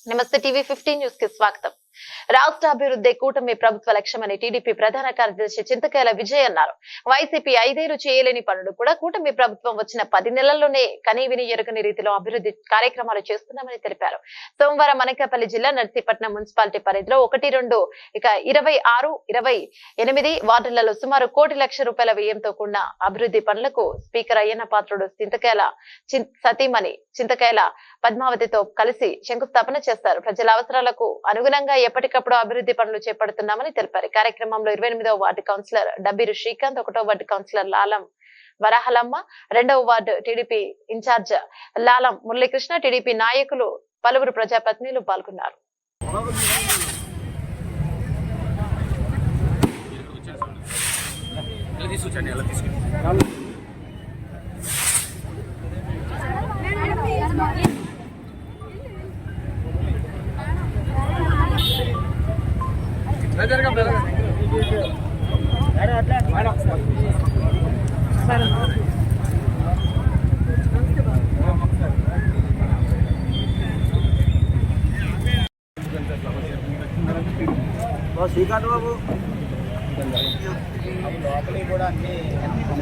నమస్తే TV fifteen news కి స్వాగతం రాష్ట్ర అభివృద్ధి కూటమి ప్రభుత్వ లక్ష్యమని టీడీపీ ప్రధాన కార్యదర్శి చింతకాయల విజయ్ అన్నారు. వైసీపీ ఐదేళ్ళు చేయలేని పనులు కూడా కూటమి ప్రభుత్వం వచ్చిన పది నెలల్లోనే కనీవిని ఎరుగని రీతిలో అభివృద్ధి కార్యక్రమాలు చేస్తున్నామని తెలిపారు. సోమవారం అనకాపల్లి జిల్లా నర్సీపట్నం మున్సిపాలిటీ పరిధిలో ఒకటి రెండు ఇక ఇరవై ఆరు ఇరవై ఎనిమిది వార్డులలో సుమారు కోటి లక్ష రూపాయల వ్యయంతో కూడిన అభివృద్ధి పనులకు స్పీకర్ అయ్యన్న పాత్రుడు చింతకాయల సతీమణి చింతకాయల పద్మావతితో కలిసి శంకుస్థాపన చేస్తారు. ప్రజల అవసరాలకు అనుగుణంగా ఎప్పటికప్పుడు అభివృద్ధి పనులు చేపడుతున్నామని తెలిపారు. కార్యక్రమంలో ఇరవై ఎనిమిదవ వార్డు కౌన్సిలర్ డబ్బీరు శ్రీకాంత్ ఒకటో వార్డు కౌన్సిలర్ లాలం వరాహలమ్మ రెండవ ward TDP incharge Lalam Muralikrishna TDP నాయకులు పలువురు ప్రజాప్రతినిధులు పాల్గొన్నారు. తీసుకొచ్చండి ఎలా తీసుకొచ్చి శ్రీకాంత్ బాబు కూడా అన్ని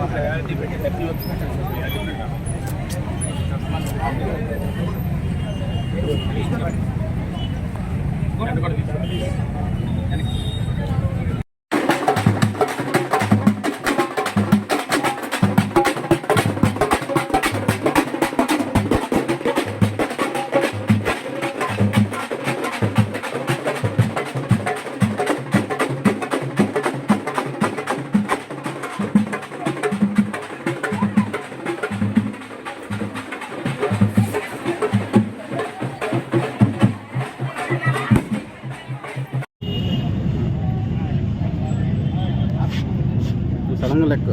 ప్రయారిటీ పెట్టి తప్పి కూడా లెక్క.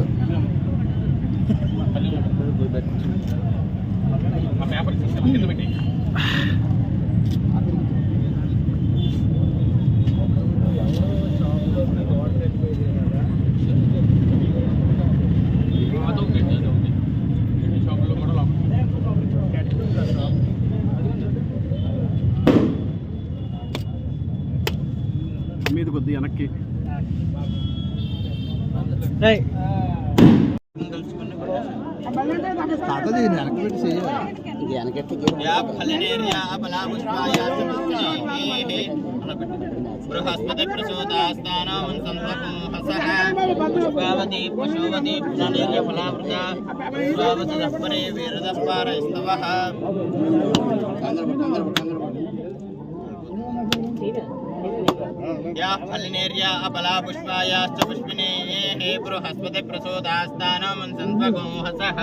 మీద కొద్ది వెనక్కి. బృహస్పతి ప్రచోదాస్థానం సంతోహసః శుభావతి పశువతి పునర్య ఫలావృత శుభావతిపరే వీరదస్పార స్తవః. या फलनेर्या अबला पुष्पायाश्च पुष्पिने हे बृहस्पति प्रसोदास्तानमन्सन्त्वगोहसः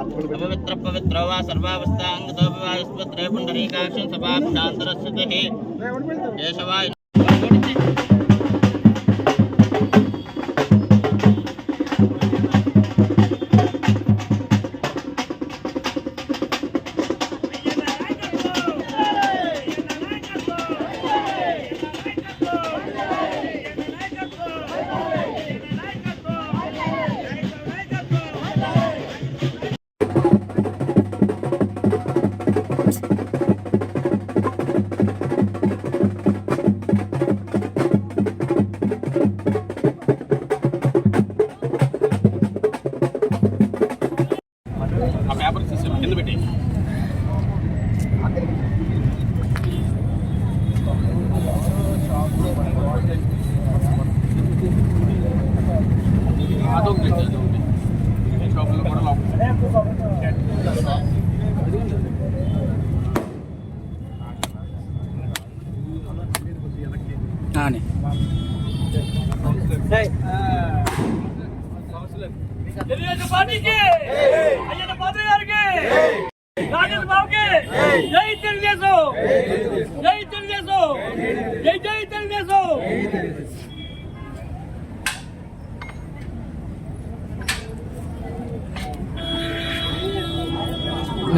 अपवित्र पवित्रो वा सर्वावस्थाङ्गतो वायुस्पत्रे पुण्डरीकाक्षं सभाक्षान्तरस्य ते केशवाय అదొకటి అదొకటి షాపులో కూడా లోపల తెలుగుదేశం పార్టీకి అయ్యన్న పాత్ర గారికి రాజేంద్ర బాబుకి జై తెలుగుదేశం జై తెలుగుదేశం జై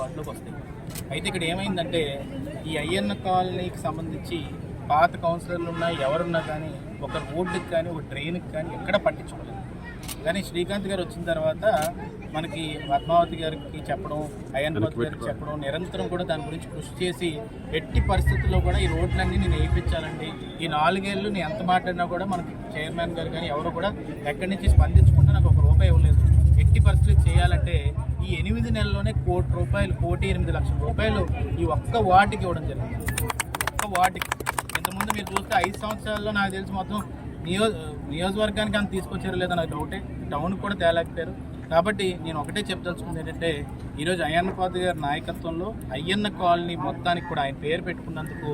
వార్డులోకి వస్తాయి అయితే ఇక్కడ ఏమైందంటే ఈ అయ్యన్న కాలనీకి సంబంధించి పాత కౌన్సిలర్లు ఉన్నా ఎవరున్నా కానీ ఒక రోడ్డుకి కానీ ఒక ట్రైన్కి కానీ ఎక్కడ పట్టించుకోలేదు. కానీ శ్రీకాంత్ గారు వచ్చిన తర్వాత మనకి పద్మావతి గారికి చెప్పడం అయ్యన్నపతి గారికి చెప్పడం నిరంతరం కూడా దాని గురించి కృషి చేసి ఎట్టి పరిస్థితుల్లో కూడా ఈ రోడ్లన్నీ నేను వేయించాలండి ఈ నాలుగేళ్ళు నేను ఎంత మాట్లాడినా కూడా మనకి చైర్మన్ గారు కానీ ఎవరు కూడా ఎక్కడి నుంచి స్పందించకుండా నాకు ఒక రూపాయి ఇవ్వలేదు. ఎట్టి పరిస్థితులు చేయాలంటే ఈ ఎనిమిది నెలల్లోనే కోటి రూపాయలు కోటి ఎనిమిది లక్షల రూపాయలు ఈ ఒక్క వార్డుకి ఇవ్వడం జరిగింది. ఒక్క వార్డుకి ఇంతకుముందు మీరు చూస్తే ఐదు సంవత్సరాల్లో నాకు తెలిసి మొత్తం నియో నియోజకవర్గానికి అంత తీసుకొచ్చారు లేదో నాకు డౌటే టౌన్కి కూడా తేలేకపోయారు. కాబట్టి నేను ఒకటే చెప్పదలుచుకుంది ఏంటంటే ఈరోజు అయ్యన్నపాద గారి నాయకత్వంలో అయ్యన్న కాలనీ మొత్తానికి కూడా ఆయన పేరు పెట్టుకున్నందుకు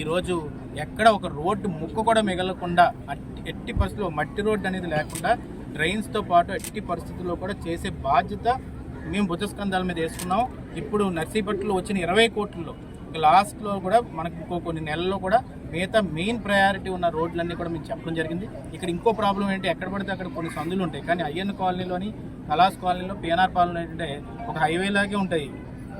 ఈరోజు ఎక్కడ ఒక రోడ్డు ముక్క కూడా మిగలకుండా అట్టి ఎట్టి పరిస్థితుల్లో మట్టి రోడ్డు అనేది లేకుండా డ్రైన్స్తో పాటు ఎట్టి పరిస్థితుల్లో కూడా చేసే బాధ్యత మేము భుజస్కంధాల మీద వేసుకున్నాం. ఇప్పుడు నర్సీపట్నంలో వచ్చిన ఇరవై కోట్లలో లాస్ట్లో కూడా మనకి ఇంకో కొన్ని నెలల్లో కూడా మిగతా మెయిన్ ప్రయారిటీ ఉన్న రోడ్లన్నీ కూడా మేము చెప్పడం జరిగింది. ఇక్కడ ఇంకో ప్రాబ్లం ఏంటి? ఎక్కడ పడితే అక్కడ కొన్ని సందులు ఉంటాయి. కానీ అయ్యన్న కాలనీలోని కలాస్ కాలనీలో పిఎన్ఆర్ కాలనీ ఏంటంటే ఒక హైవే లాగే ఉంటాయి.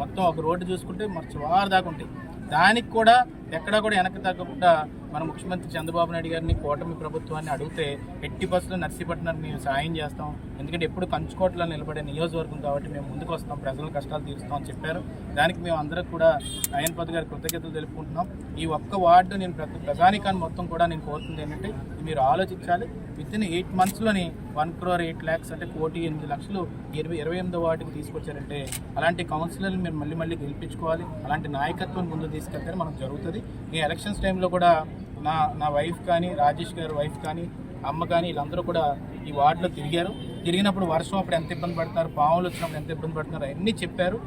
మొత్తం ఒక రోడ్డు చూసుకుంటే మరి చివరి దాకా ఉంటాయి. దానికి కూడా ఎక్కడా కూడా వెనక్కి తగ్గకుండా మన ముఖ్యమంత్రి చంద్రబాబు నాయుడు గారిని కూటమి ప్రభుత్వాన్ని అడిగితే ఎట్టి బస్సులో నర్సీపట్నానికి మేము సాయం చేస్తాం. ఎందుకంటే ఎప్పుడు కంచుకోటలో నిలబడే నియోజకవర్గం కాబట్టి మేము ముందుకు వస్తాం ప్రజల కష్టాలు తీరుస్తాం అని చెప్పారు. దానికి మేము అందరం కూడా అయ్యన్పతి గారి కృతజ్ఞతలు తెలుపుకుంటున్నాం. ఈ ఒక్క వార్డు నేను ప్రతి ప్రజానికాన్ని మొత్తం కూడా నేను కోరుతుంది ఏంటంటే మీరు ఆలోచించాలి. విత్ ఇన్ ఎయిట్ మంత్స్లోని వన్ క్రోర్ ఎయిట్ ల్యాక్స్ అంటే కోటి ఎనిమిది లక్షలు ఇరవై ఇరవై ఎనిమిదో వార్డుకి తీసుకొచ్చారంటే అలాంటి కౌన్సిలర్ని మీరు మళ్ళీ మళ్ళీ గెలిపించుకోవాలి. అలాంటి నాయకత్వం ముందు తీసుకెళ్తే మనకు జరుగుతుంది. ఈ ఎలక్షన్స్ టైంలో కూడా నా నా వైఫ్ కానీ రాజేష్ గారి వైఫ్ కానీ అమ్మ కానీ వీళ్ళందరూ కూడా ఈ వార్డులో తిరిగారు. తిరిగినప్పుడు వర్షం అప్పుడు ఎంత ఇబ్బంది పడతారు పాములు వచ్చినప్పుడు ఎంత ఇబ్బంది పడుతున్నారు అన్నీ చెప్పారు.